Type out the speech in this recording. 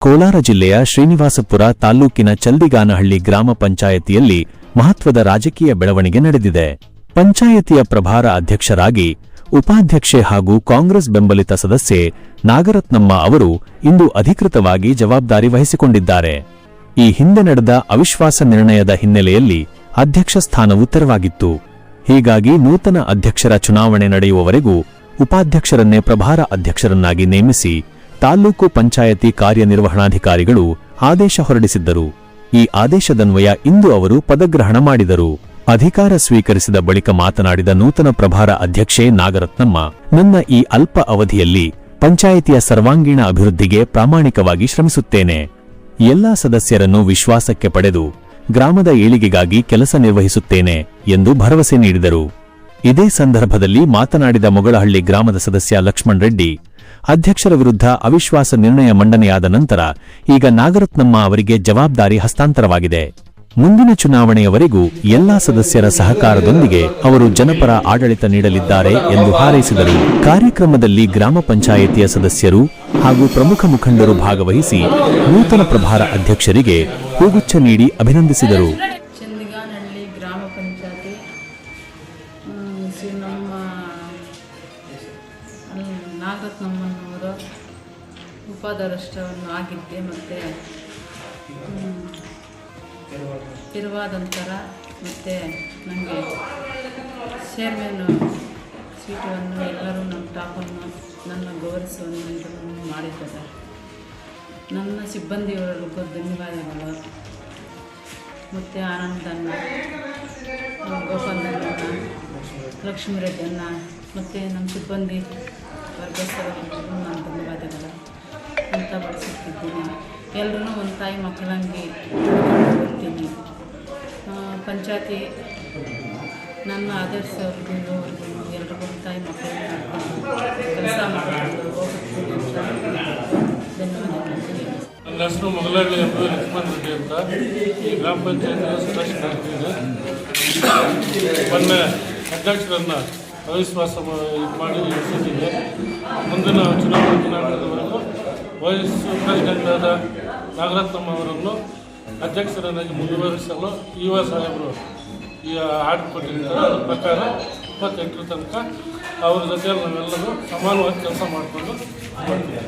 ಕೋಲಾರ ಜಿಲ್ಲೆಯ ಶ್ರೀನಿವಾಸಪುರ ತಾಲ್ಲೂಕಿನ ಚಲ್ದಿಗಾನಹಳ್ಳಿ ಗ್ರಾಮ ಪಂಚಾಯತಿಯಲ್ಲಿ ಮಹತ್ವದ ರಾಜಕೀಯ ಬೆಳವಣಿಗೆ ನಡೆದಿದೆ. ಪಂಚಾಯತಿಯ ಪ್ರಭಾರ ಅಧ್ಯಕ್ಷರಾಗಿ ಉಪಾಧ್ಯಕ್ಷೆ ಹಾಗೂ ಕಾಂಗ್ರೆಸ್ ಬೆಂಬಲಿತ ಸದಸ್ಯೆ ನಾಗರತ್ನಮ್ಮ ಅವರು ಇಂದು ಅಧಿಕೃತವಾಗಿ ಜವಾಬ್ದಾರಿ ವಹಿಸಿಕೊಂಡಿದ್ದಾರೆ. ಈ ಹಿಂದೆ ನಡೆದ ಅವಿಶ್ವಾಸ ನಿರ್ಣಯದ ಹಿನ್ನೆಲೆಯಲ್ಲಿ ಅಧ್ಯಕ್ಷ ಸ್ಥಾನವು ತೆರವಾಗಿತ್ತು. ಹೀಗಾಗಿ ನೂತನ ಅಧ್ಯಕ್ಷರ ಚುನಾವಣೆ ನಡೆಯುವವರೆಗೂ ಉಪಾಧ್ಯಕ್ಷರನ್ನೇ ಪ್ರಭಾರ ಅಧ್ಯಕ್ಷರನ್ನಾಗಿ ನೇಮಿಸಿ ತಾಲ್ಲೂಕು ಪಂಚಾಯತಿ ಕಾರ್ಯನಿರ್ವಹಣಾಧಿಕಾರಿಗಳು ಆದೇಶ ಹೊರಡಿಸಿದ್ದರು. ಈ ಆದೇಶದನ್ವಯ ಇಂದು ಅವರು ಪದಗ್ರಹಣ ಮಾಡಿದರು. ಅಧಿಕಾರ ಸ್ವೀಕರಿಸಿದ ಬಳಿಕ ಮಾತನಾಡಿದ ನೂತನ ಪ್ರಭಾರ ಅಧ್ಯಕ್ಷೆ ನಾಗರತ್ನಮ್ಮ, ನನ್ನ ಈ ಅಲ್ಪ ಅವಧಿಯಲ್ಲಿ ಪಂಚಾಯಿತಿಯ ಸರ್ವಾಂಗೀಣ ಅಭಿವೃದ್ಧಿಗೆ ಪ್ರಾಮಾಣಿಕವಾಗಿ ಶ್ರಮಿಸುತ್ತೇನೆ. ಎಲ್ಲಾ ಸದಸ್ಯರನ್ನು ವಿಶ್ವಾಸಕ್ಕೆ ಪಡೆದು ಗ್ರಾಮದ ಏಳಿಗೆಗಾಗಿ ಕೆಲಸ ನಿರ್ವಹಿಸುತ್ತೇನೆ ಎಂದು ಭರವಸೆ ನೀಡಿದರು. ಇದೇ ಸಂದರ್ಭದಲ್ಲಿ ಮಾತನಾಡಿದ ಮೊಗಳಹಳ್ಳಿ ಗ್ರಾಮದ ಸದಸ್ಯ ಲಕ್ಷ್ಮಣ್ ರೆಡ್ಡಿ ಅಧ್ಯಕ್ಷರ ವಿರುದ್ಧ ಅವಿಶ್ವಾಸ ನಿರ್ಣಯ ಮಂಡನೆಯಾದ ನಂತರ ಈಗ ನಾಗರತ್ನಮ್ಮ ಅವರಿಗೆ ಜವಾಬ್ದಾರಿ ಹಸ್ತಾಂತರವಾಗಿದೆ. ಮುಂದಿನ ಚುನಾವಣೆಯವರೆಗೂ ಎಲ್ಲಾ ಸದಸ್ಯರ ಸಹಕಾರದೊಂದಿಗೆ ಅವರು ಜನಪರ ಆಡಳಿತ ನೀಡಲಿದ್ದಾರೆ ಎಂದು ಹಾರೈಸಿದರು. ಕಾರ್ಯಕ್ರಮದಲ್ಲಿ ಗ್ರಾಮ ಪಂಚಾಯಿತಿಯ ಸದಸ್ಯರು ಹಾಗೂ ಪ್ರಮುಖ ಮುಖಂಡರು ಭಾಗವಹಿಸಿ ನೂತನ ಪ್ರಭಾರ ಅಧ್ಯಕ್ಷರಿಗೆ ಹೂಗುಚ್ಛ ನೀಡಿ ಅಭಿನಂದಿಸಿದರು. ನಮ್ಮ ಅಲ್ಲಿ ನಾಗರತ್ನಮ್ಮನವರ ಉಪಾದರಷ್ಟವನ್ನು ಆಗಿದ್ದೆ ಮತ್ತು ನಂತರ ಮತ್ತು ನನಗೆ ಚೇರ್ಮನ್ ಸೀಟನ್ನು ಎಲ್ಲರೂ ನಮ್ಮ ಟಾಪನ್ನು ನನ್ನ ಗೌರವಿಸುವಂತೆ ಮಾಡಿದ್ದಾರೆ. ನನ್ನ ಸಿಬ್ಬಂದಿಯವರಿಗೂ ಧನ್ಯವಾದಗಳು ಮತ್ತು ಆನಂದನ್ನ ಗೋಪಾಲನ್ನ ಲಕ್ಷ್ಮೀ ರೆಡ್ಡನ್ನ ಮತ್ತು ನಮ್ಮ ಸಿಬ್ಬಂದಿ ವರ್ಗಸ್ಥರಿಗೂ ನಾನು ಧನ್ಯವಾದಗಳು ಅಂತ ಬಳಸುತ್ತಿದ್ದೀನಿ. ಎಲ್ಲರೂ ಒಂದು ತಾಯಿ ಮಕ್ಕಳಂಗೆ ಹೋಗ್ತೀನಿ ಪಂಚಾಯತಿ ನನ್ನ ಆದರ್ಶವ್ರಿಗೂ ಎಲ್ರಿಗೂ ತಾಯಿ ಮಕ್ಕಳಂಗೆ ಕೆಲಸ ಅಂತ. ನನ್ನ ಹೆಸರು ಲಕ್ಷ್ಮಣ್ ರೆಡ್ಡಿ ಅಂತ ಈ ಗ್ರಾಮ ಪಂಚಾಯತ್ ಸದಸ್ಯನಾಗ್ತಿದ್ದೆ ಮೊನ್ನೆ ಅಧ್ಯಕ್ಷರನ್ನು ಅವಿಶ್ವಾಸ ಮಾಡಿ ಇರಿಸಿದ್ದೇನೆ ಮುಂದಿನ ಚುನಾವಣೆ ದಿನಾಂಕದವರೆಗೂ ವೈಸ್ ಪ್ರೆಸಿಡೆಂಟಾದ ನಾಗರತ್ನಮ್ಮ ಅವರನ್ನು ಅಧ್ಯಕ್ಷರನ್ನಾಗಿ ಮುಂದುವರಿಸಲು ಯುವ ಸಾಹೇಬರು ಈ ಆರ್ಡರ್ ಕೊಟ್ಟಿದ್ದಾರೆ ಅದರ ಪ್ರಕಾರ ಇಪ್ಪತ್ತೆಂಟರ ತನಕ ಅವರ ಜೊತೆಯಲ್ಲಿ ನಾವೆಲ್ಲರೂ ಸಮಾನವಾಗಿ ಕೆಲಸ ಮಾಡಿಕೊಂಡು ಮಾಡ್ತೀವಿ